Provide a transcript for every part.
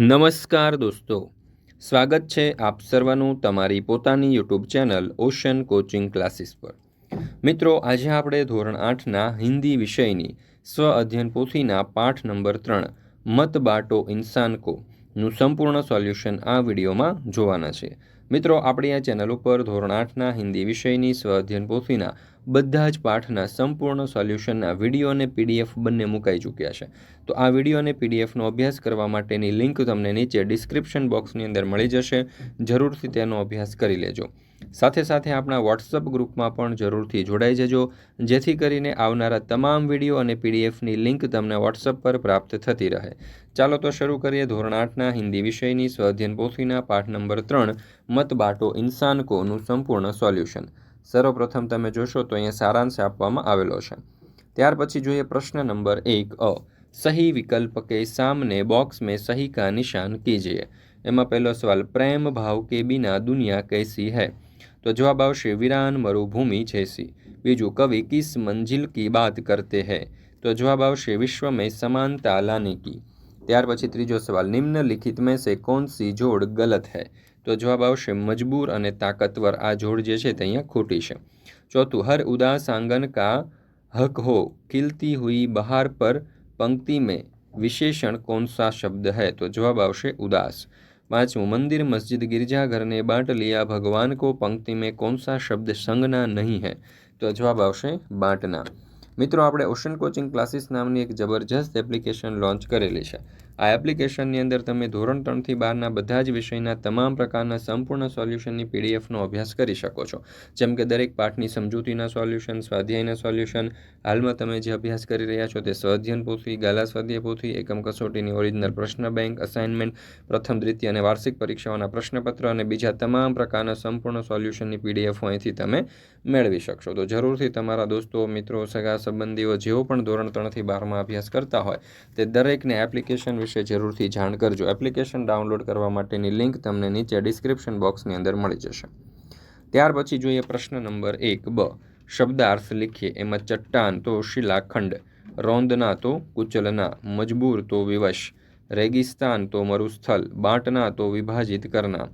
નમસ્કાર દોસ્તો. સ્વાગત છે આપ સર્વનું તમારી પોતાની YouTube channel ocean coaching classes પર. મિત્રો, આજે આપણે ધોરણ આઠના હિન્દી વિષયની સ્વ અધ્યયન પોથીના પાઠ નંબર ત્રણ, મત બાટો ઇન્સાન કો, નું સંપૂર્ણ સોલ્યુશન આ વિડીયોમાં જોવાના છે. મિત્રો, આપણી આ ચેનલ ઉપર ધોરણ આઠના હિન્દી વિષયની સ્વ અધ્યયન પોથીના બધા જ પાઠના સંપૂર્ણ સોલ્યુશનના વીડિયો અને પીડીએફ બંને મુકાઈ ચૂક્યા છે. તો આ વીડિયો અને પીડીએફનો અભ્યાસ કરવા માટેની લિંક તમને નીચે ડિસ્ક્રિપ્શન બોક્સની અંદર મળી જશે. જરૂરથી તેનો અભ્યાસ કરી લેજો. સાથે સાથે આપણા વોટ્સઅપ ગ્રુપમાં પણ જરૂરથી જોડાઈ જજો, જેથી કરીને આવનારા તમામ વીડિયો અને પીડીએફની લિંક તમને વોટ્સઅપ પર પ્રાપ્ત થતી રહે. ચાલો તો શરૂ કરીએ ધોરણ આઠના હિન્દી વિષયની સ્વાધ્યન પોથીના પાઠ નંબર ત્રણ મત બાટો ઇન્સાન કોનું સંપૂર્ણ સોલ્યુશન. સર્વપ્રથમ તમે જોશો તો અહીંયા સારાંશ આપવામાં આવેલો છે. ત્યાર પછી જોઈએ પ્રશ્ન નંબર એક, અ, સહી વિકલ્પ કે સામને બોક્સ મેં સહી કા નિશાન કીજીએ? એમાં પહેલો સવાલ, પ્રેમ ભાવ કે બિના દુનિયા કૈસી હૈ? તો જવાબ આવશે, વિરાન મરુભૂમિ જૈસી. બીજું, કવિ કિસ મંજિલ કી બાત કરતે હૈ? તો જવાબ આવશે વિશ્વ મેં સમાનતા લાને કી. ત્યાર પછી ત્રીજો સવાલ, નિમ્નલિખિત મેં સે કોનસી જોડ ગલત હૈ? તો જવાબ આવશે, મજબૂર અને તાકતવર આ જોડ જે છે તે અહીંયા ખોટી છે. ચોથું, હર ઉદાસ આંગન કા હક હો? ખીલતી હુઈ બહાર પર પંક્તિ મેં વિશેષણ કોણ સા શબ્દ હૈ? તો જવાબ આવશે, ઉદાસ. પાંચમું, મંદિર, મસ્જિદ ગિરજાઘરને બાંટ લિયા ભગવાન કો પંક્તિ મેં કોણ સા શબ્દ સંગના નહીં હૈ? તો જવાબ આવશે, બાંટના. મિત્રો, આપણે ઓશન કોચિંગ ક્લાસીસ નામની એક જબરજસ્ત એપ્લિકેશન લોન્ચ કરેલી છે. આ એપ્લિકેશનની અંદર તમે ધોરણ ત્રણથી બારના બધા જ વિષયના તમામ પ્રકારના સંપૂર્ણ સોલ્યુશનની પીડીએફનો અભ્યાસ કરી શકો છો. જેમ કે દરેક પાઠની સમજૂતીના સોલ્યુશન, સ્વાધ્યાયના સોલ્યુશન, હાલમાં તમે જે અભ્યાસ કરી રહ્યા છો તે સ્વાધ્યન પોથી, ગાલા સ્વાધ્યાય પોથી, એકમ કસોટીની ઓરિજિનલ પ્રશ્ન બેંક અસાઇનમેન્ટ પ્રથમ, દ્વિતીય અને વાર્ષિક પરીક્ષાઓના પ્રશ્નપત્ર અને બીજા તમામ પ્રકારના સંપૂર્ણ સોલ્યુશનની પીડીએફ અહીંથી તમે મેળવી શકશો. તો જરૂરથી તમારા દોસ્તો, મિત્રો, સગા, સંબંધીઓ જેઓ પણ ધોરણ ત્રણથી બારમાં અભ્યાસ કરતા હોય, તે દરેકને એપ્લિકેશન વિશે વિશે જરૂરથી જાણ કરજો. એપ્લિકેશન ડાઉનલોડ કરવા માટેની લિંક તમને નીચે ડિસ્ક્રિપ્શન બોક્સની અંદર મળી જશે. ત્યાર પછી જોઈએ પ્રશ્ન નંબર એક, બ. શબ્દાર્થ લખીએ એમાં ચટ્ટાન તો શિલાખંડ, રોંદના તો કુચલના, મજબૂર તો વિવશ, રેગિસ્તાન તો મરુસ્થલ, બાંટના તો વિભાજિત કરના,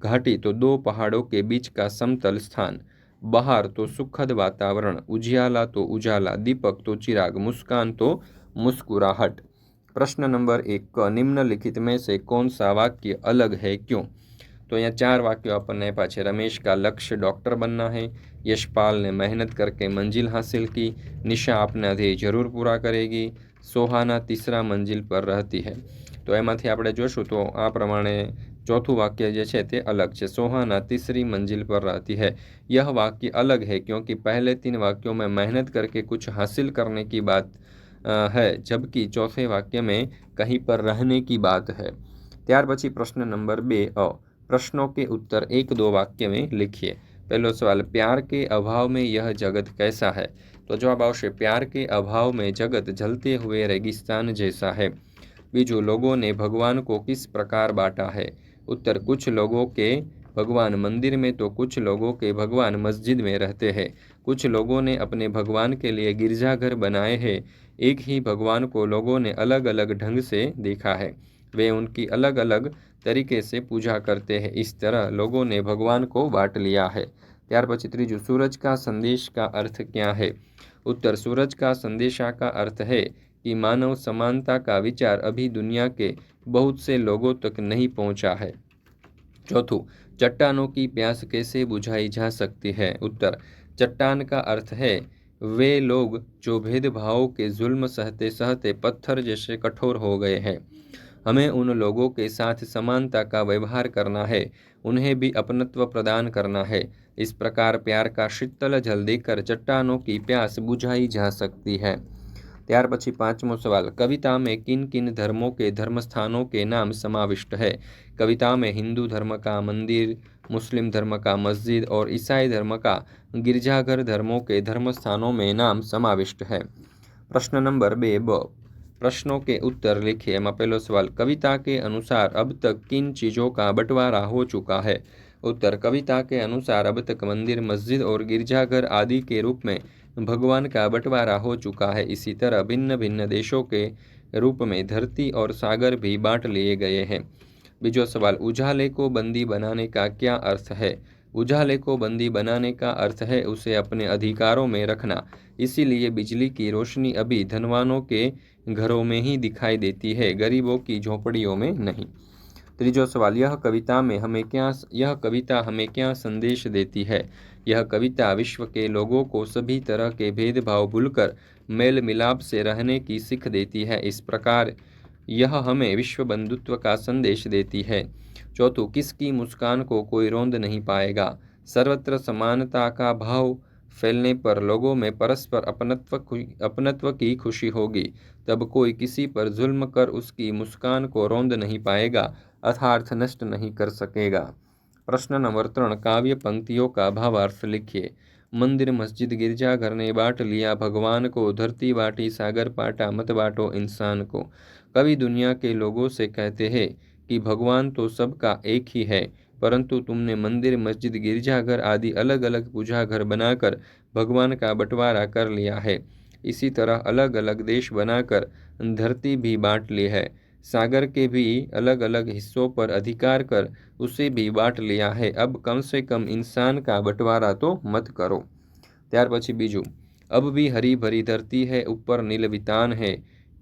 ઘાટી તો દો પહાડો કે બીચ કા સમતલ સ્થાન, બહાર તો સુખદ વાતાવરણ, ઉજિયાલા તો ઉજાલા, દીપક તો ચિરાગ, મુસ્કાન તો મુસ્કુરાહટ. प्रश्न नंबर एक क निम्नलिखित में से कौन सा वाक्य अलग है क्यों तो यहाँ चार वाक्यों अपन आप्या है रमेश का लक्ष्य डॉक्टर बनना है यशपाल ने मेहनत करके मंजिल हासिल की निशा अपना ध्येय जरूर पूरा करेगी सोहाना तीसरा मंजिल पर रहती है तो એમાંથી આપણે જોશું તો આ પ્રમાણે चौथું वाक्य જે છે તે अलग છે सोहाना तीसरी मंजिल पर रहती है यह वाक्य अलग है क्योंकि पहले तीन वाक्यों में मेहनत करके कुछ हासिल करने की बात है जबकि चौथे वाक्य में कहीं पर रहने की बात है ત્યાર પછી પ્રશ્ન નંબર બે અ प्रश्नों के उत्तर एक दो वाक्य में लिखिए पहलो सवाल प्यार के अभाव में यह जगत कैसा है तो जवाब आवश्य प्यार के अभाव में जगत जलते हुए रेगिस्तान जैसा है बीजू लोगों ने भगवान को किस प्रकार बांटा है उत्तर कुछ लोगों के भगवान मंदिर में तो कुछ लोगों के भगवान मस्जिद में रहते हैं कुछ लोगों ने अपने भगवान के लिए गिरजाघर बनाए हैं एक ही भगवान को लोगों ने अलग अलग ढंग से देखा है वे उनकी अलग अलग तरीके से पूजा करते हैं इस तरह लोगों ने भगवान को बांट लिया है ત્યાર પછી ત્રીજું सूरज का संदेश का अर्थ क्या है उत्तर सूरज का संदेशा का अर्थ है कि मानव समानता का विचार अभी दुनिया के बहुत से लोगों तक नहीं पहुंचा है चौथों चट्टानों की प्यास कैसे बुझाई जा सकती है उत्तर चट्टान का अर्थ है वे लोग जो भेदभाव के जुल्म सहते सहते पत्थर जैसे कठोर हो गए हैं हमें उन लोगों के साथ समानता का व्यवहार करना है उन्हें भी अपनत्व प्रदान करना है इस प्रकार प्यार का शीतल जल देकर चट्टानों की प्यास बुझाई जा सकती है ત્યાર પછી પાંચમો સવાલ कविता में किन किन धर्मों के धर्म स्थानों के नाम समाविष्ट है कविता में हिंदू धर्म का मंदिर मुस्लिम धर्म का मस्जिद और ईसाई धर्म का गिरजाघर धर्मों के धर्म स्थानों में नाम समाविष्ट है। प्रश्न नंबर बे, ब। प्रश्नों के उत्तर लिखिए पहलो सवाल कविता के अनुसार अब तक किन चीज़ों का बंटवारा हो चुका है? उत्तर, कविता के अनुसार अब तक मंदिर, मस्जिद और गिरजाघर आदि के रूप में भगवान का बंटवारा हो चुका है। इसी तरह भिन्न भिन्न देशों के रूप में धरती और सागर भी बांट लिए गए हैं। बीजो सवाल उजाले को बंदी बनाने का क्या अर्थ है उजाले को बंदी बनाने का अर्थ है उसे अपने अधिकारों में रखना इसीलिए बिजली की रोशनी अभी धनवानों के घरों में ही दिखाई देती है गरीबों की झोपड़ियों में नहीं त्रीजो सवाल यह कविता में हमें क्या यह कविता हमें क्या संदेश देती है यह कविता विश्व के लोगों को सभी तरह के भेदभाव भूलकर मेल मिलाप से रहने की सीख देती है इस प्रकार यह हमें विश्व बंधुत्व का संदेश देती है। चौथो, किसकी मुस्कान को कोई रोंद नहीं पाएगा? सर्वत्र समानता का भाव फैलने पर लोगों में परस्पर अपनत्व अपनत्व की खुशी होगी। तब कोई किसी पर जुल्म कर उसकी मुस्कान को रोंद नहीं पाएगा अर्थार्थ नष्ट नहीं कर सकेगा। प्रश्न नंबर त्रण, काव्य पंक्तियों का भावार्थ लिखिए। मंदिर, मस्जिद, गिरजाघर ने बांट लिया भगवान को, धरती बाटी, सागर पाटा, मत बाटो इंसान को। कवि दुनिया के लोगों से कहते हैं कि भगवान तो सबका एक ही है परंतु तुमने मंदिर मस्जिद गिरजाघर आदि अलग अलग पूजा घर बनाकर भगवान का बंटवारा कर लिया है इसी तरह अलग अलग देश बनाकर धरती भी बांट ली है सागर के भी अलग अलग हिस्सों पर अधिकार कर उसे भी बांट लिया है अब कम से कम इंसान का बंटवारा तो मत करो ત્યાર પછી બીજું अब भी हरी भरी धरती है ऊपर नील वितान है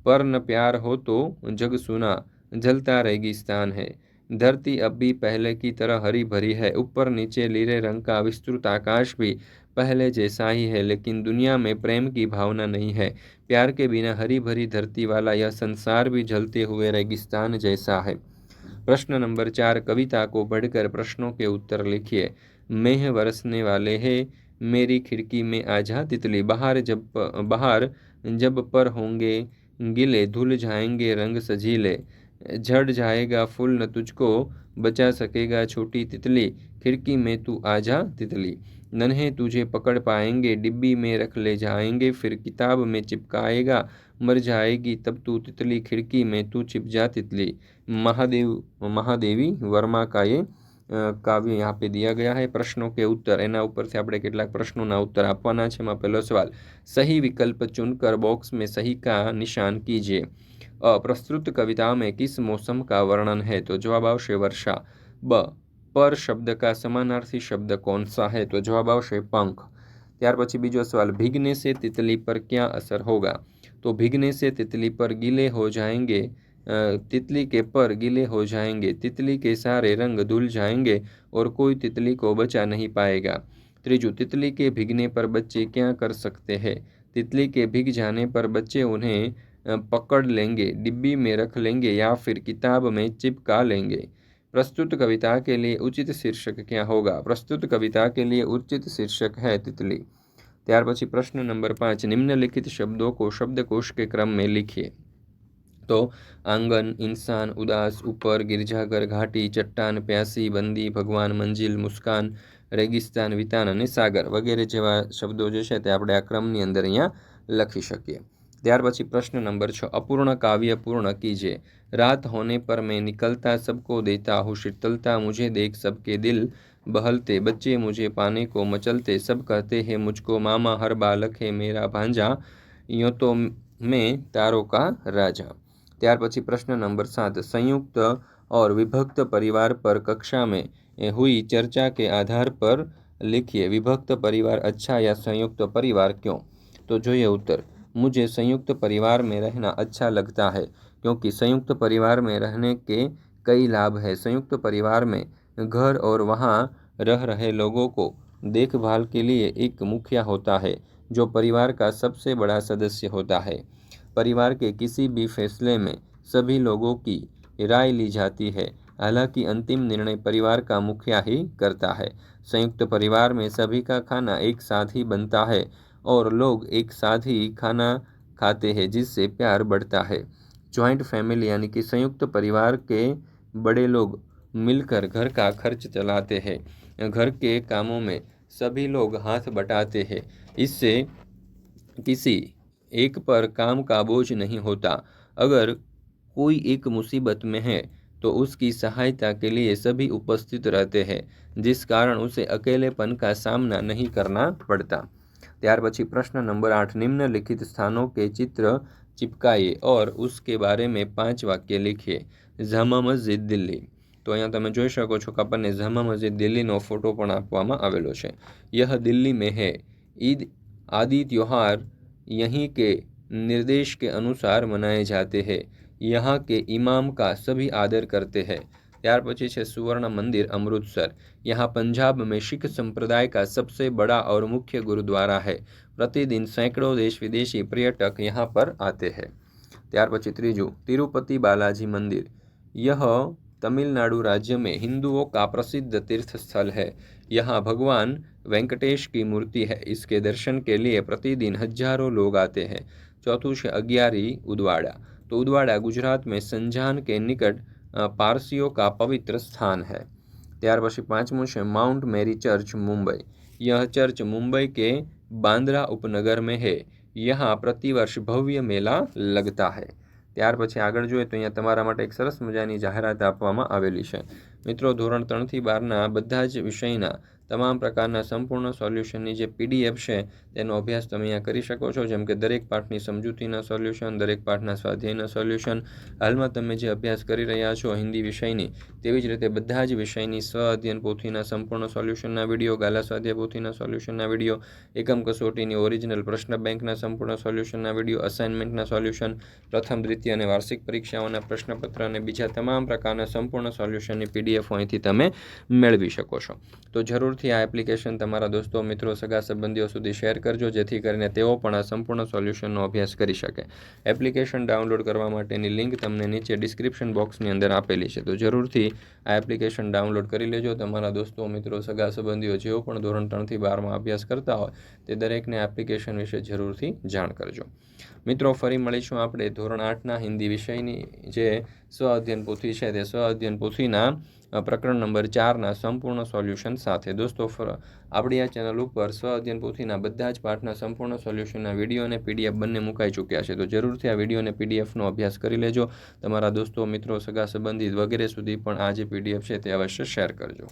पर न प्यार हो तो जग सुना, जलता रेगिस्तान है। धरती अब भी पहले की तरह हरी भरी है, ऊपर नीचे लीले रंग का विस्तृत आकाश भी पहले जैसा ही है, लेकिन दुनिया में प्रेम की भावना नहीं है। प्यार के बिना हरी भरी धरती वाला यह संसार भी जलते हुए रेगिस्तान जैसा है। प्रश्न नंबर चार, कविता को पढ़कर प्रश्नों के उत्तर लिखिए। मेह बरसने वाले है, मेरी खिड़की में आजा तितली। बाहर जब बाहर जब पर होंगे गिले धुल जाएँगे, रंग सजीले। झड़ जाएगा फूल, न तुझको बचा सकेगा छोटी तितली। खिड़की में तू आजा तितली। नन्हे तुझे पकड़ पाएँगे, डिब्बी में रख ले जाएँगे, फिर किताब में चिपकाएगा। मर जाएगी, तब तू तितली। खिड़की में तू छिप जा तितली। महादेव, महादेवी वर्मा का ये કાવ્ય यहाँ पे दिया गया है प्रश्नों के उत्तर એના ઉપરથી આપણે કેટલાક પ્રશ્નોના ઉત્તર આપવાના છે એમાં પહેલો સવાલ सही विकल्प चुनकर बॉक्स में सही का निशान कीजिए प्रस्तुत कविता में किस मौसम का वर्णन है तो जवाब आवश्य वर्षा ब पर शब्द का समानार्थी शब्द कौन सा है तो जवाब आवश्य पंख ત્યાર પછી બીજો સવાલ ભીગને से तितली पर क्या असर होगा तो भीगने से तितली पर गीले हो जाएंगे तितली के पर गीले हो जाएंगे तितली के सारे रंग धुल जाएंगे और कोई तितली को बचा नहीं पाएगा त्रिजु तितली के भीगने पर बच्चे क्या कर सकते हैं तितली के भीग जाने पर बच्चे उन्हें पकड़ लेंगे डिब्बी में रख लेंगे या फिर किताब में चिपका लेंगे प्रस्तुत कविता के लिए उचित शीर्षक क्या होगा प्रस्तुत कविता के लिए उचित शीर्षक है तितली ત્યાર પછી પ્રશ્ન નંબર પાંચ નિમ્નલિખિત શબ્દો को शब्दकोश के क्रम में लिखिए तो आंगन इंसान उदास ऊपर गिरजाघर घाटी चट्टान प्यासी बंदी भगवान મંજિલ મુસ્કાન રેગિસ્તાન વિતાન અને સાગર વગેરે જેવા શબ્દો જે છે તે આપણે આ ક્રમની અંદર અહીંયા લખી શકીએ ત્યાર પછી પ્રશ્ન નંબર છ અપૂર્ણ કાવ્ય પૂર્ણ કીજે रात होने पर मैं निकलता सबको देता हूँ शीतलता मुझे देख सबके दिल बहलते बच्चे मुझे पाने को मचलते सब कहते हैं मुझको मामा हर बालक है मेरा भांजा यूँ तो मैं तारों का राजा ત્યાર પછી પ્રશ્ન નંબર सात संयुक्त और विभक्त परिवार पर कक्षा में हुई चर्चा के आधार पर लिखिए विभक्त परिवार अच्छा या संयुक्त परिवार क्यों तो जो ये उत्तर मुझे संयुक्त परिवार में रहना अच्छा लगता है क्योंकि संयुक्त परिवार में रहने के कई लाभ है संयुक्त परिवार में घर और वहाँ रह रहे लोगों को देखभाल के लिए एक मुखिया होता है जो परिवार का सबसे बड़ा सदस्य होता है परिवार के किसी भी फैसले में सभी लोगों की राय ली जाती है। हालाँकि अंतिम निर्णय परिवार का मुखिया ही करता है। संयुक्त परिवार में सभी का खाना एक साथ ही बनता है और लोग एक साथ ही खाना खाते हैं, जिससे प्यार बढ़ता है। जॉइंट फैमिली यानी कि संयुक्त परिवार के बड़े लोग मिलकर घर का खर्च चलाते हैं। घर के कामों में सभी लोग हाथ बटाते हैं। इससे किसी एक पर काम का बोझ नहीं होता अगर कोई एक मुसीबत में है तो उसकी सहायता के लिए सभी उपस्थित रहते हैं जिस कारण उसे अकेलेपन का सामना नहीं करना पड़ता ત્યાર પછી પ્રશ્ન નંબર આઠ નિમ્નલિખિત સ્થાનો કે ચિત્ર चिपकाइए और उसके बारे में પાંચ વાક્ય લીખીએ જામા મસ્જિદ દિલ્હી તો અહીંયા તમે જોઈ શકો છો કે આપણને જામા મસ્જિદ દિલ્હીનો ફોટો પણ આપવામાં આવેલો છે યહ દિલ્હી में है ईद आदि त्योहार यहीं के निर्देश के अनुसार मनाए जाते हैं यहाँ के इमाम का सभी आदर करते हैं ત્યાર પછી છે સુવર્ણ મંદિર અમૃતસર यहाँ पंजाब में सिख संप्रदाय का सबसे बड़ा और मुख्य गुरुद्वारा है प्रतिदिन सैकड़ों देश विदेशी पर्यटक यहाँ पर आते हैं ત્યાર પછી ત્રીજું तिरुपति बालाजी मंदिर यह तमिलनाडु राज्य में हिंदुओं का प्रसिद्ध तीर्थ स्थल है यहाँ भगवान वेंकटेश की मूर्ति है इसके दर्शन के लिए प्रतिदिन हजारों लोग आते हैं चौथું છે અગિયારી ઉદવાડા तो उदवाड़ा गुजरात में संजान के निकट अ, पारसियों का पवित्र स्थान है ત્યાર પછી પાંચમું છે माउंट मेरी चर्च मुंबई यह चर्च मुंबई के बांद्रा उपनगर में है यहाँ प्रतिवर्ष भव्य मेला लगता है ત્યાર પછી આગળ જોઈએ તો અહીંયા તમારા માટે એક સરસ મજાની જાહેરાત આપવામાં આવેલી છે. મિત્રો ધોરણ ત્રણથી બારના બધા જ વિષયના તમામ પ્રકારના સંપૂર્ણ સોલ્યુશનની જે પીડીએફ છે, તેનો અભ્યાસ તમે અહીંયા કરી શકો છો. જેમ કે દરેક પાઠની સમજૂતીના સોલ્યુશન, દરેક પાઠના સ્વાધ્યાયના સોલ્યુશન. હાલમાં તમે જે અભ્યાસ કરી રહ્યા છો હિન્દી વિષયની, તેવી જ રીતે બધા જ વિષયની સ્વ અધ્યયન પોથીના સંપૂર્ણ સોલ્યુશનના વીડિયો, ગાલા સ્વાધ્યાય પોથીના સોલ્યુશનના વીડિયો, એકમ કસોટીની ઓરિજિનલ પ્રશ્ન બેંકના સંપૂર્ણ સોલ્યુશનના વીડિયો, અસાઇનમેન્ટના સોલ્યુશન, પ્રથમ, દ્વિતીય અને વાર્ષિક પરીક્ષાઓના પ્રશ્નપત્ર અને બીજા તમામ પ્રકારના સંપૂર્ણ સોલ્યુશનની પીડીએફ અહીંથી તમે મેળવી શકો છો. તો જરૂરથી આ એપ્લિકેશન તમારા દોસ્તો, મિત્રો, સગા સંબંધીઓ સુધી શેર કરજો, જેથી કરીને તેઓ પણ આ સંપૂર્ણ સોલ્યુશનનો અભ્યાસ કરી શકે. એપ્લિકેશન ડાઉનલોડ કરવા માટેની લિંક તમને નીચે ડિસ્ક્રિપ્શન બોક્સની અંદર આપેલી છે. તો જરૂરથી આ એપ્લિકેશન ડાઉનલોડ કરી લેજો. તમારા દોસ્તો, મિત્રો, સગા સંબંધીઓ જેઓ પણ ધોરણ ત્રણથી બારમાં અભ્યાસ કરતા હોય, તે દરેકને એપ્લિકેશન વિશે જરૂરથી જાણ કરજો. મિત્રો, ફરી મળીશું આપણે ધોરણ આઠના હિન્દી વિષયની જે સ્વ અધ્યયન પોથી છે તે સ્વ અધ્યયન પોથીના પ્રકરણ નંબર ચારના સંપૂર્ણ સોલ્યુશન સાથે. દોસ્તો આપણી આ ચેનલ ઉપર સ્વ અધ્યયન પોથીના બધા જ પાઠના સંપૂર્ણ સોલ્યુશનના વીડિયો અને પીડીએફ બંને મુકાઈ ચૂક્યા છે. તો જરૂરથી આ વીડિયો અને પીડીએફનો અભ્યાસ કરી લેજો. તમારા દોસ્તો, મિત્રો, સગા સંબંધિત વગેરે સુધી પણ આ જે પીડીએફ છે તે અવશ્ય શેર કરજો.